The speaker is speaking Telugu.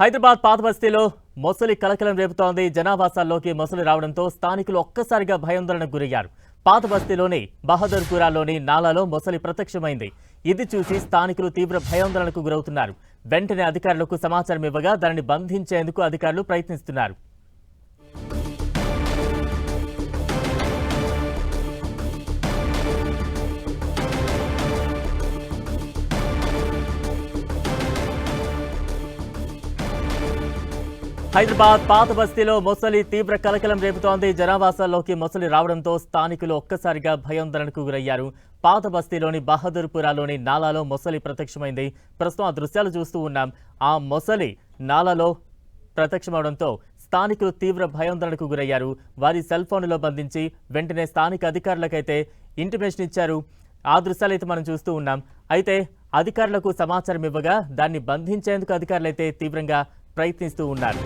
హైదరాబాద్ పాత బస్తీలో మొసలి కలకలం రేపుతోంది. జనావాసాల్లోకి మొసలి రావడంతో స్థానికులు ఒక్కసారిగా భయాందోళనకు గురయ్యారు. పాత బస్తీలోని బహదూర్పురాలోని నాలాలో మొసలి ప్రత్యక్షమైంది. ఇది చూసి స్థానికులు తీవ్ర భయాందోళనకు గురవుతున్నారు. వెంటనే అధికారులకు సమాచారం ఇవ్వగా దానిని బంధించేందుకు అధికారులు ప్రయత్నిస్తున్నారు. హైదరాబాద్ పాత బస్తీలో మొసలి తీవ్ర కలకలం రేపుతోంది. జనావాసాల్లోకి మొసలి రావడంతో స్థానికులు ఒక్కసారిగా భయాందోళనకు గురయ్యారు. పాత బస్తీలోని బహదూర్పురాలోని నాలాలో మొసలి ప్రత్యక్షమైంది. ప్రస్తుతం ఆ దృశ్యాలు చూస్తూ ఉన్నాం. ఆ మొసలి నాలాలో ప్రత్యక్షమవడంతో స్థానికులు తీవ్ర భయాందోళనకు గురయ్యారు. వారి సెల్ ఫోన్లో బంధించి వెంటనే స్థానిక అధికారులకైతే ఇంటిమేషన్ ఇచ్చారు. ఆ దృశ్యాలు అయితే మనం చూస్తూ ఉన్నాం. అయితే అధికారులకు సమాచారం ఇవ్వగా దాన్ని బంధించేందుకు అధికారులైతే తీవ్రంగా ప్రయత్నిస్తూ ఉన్నారు.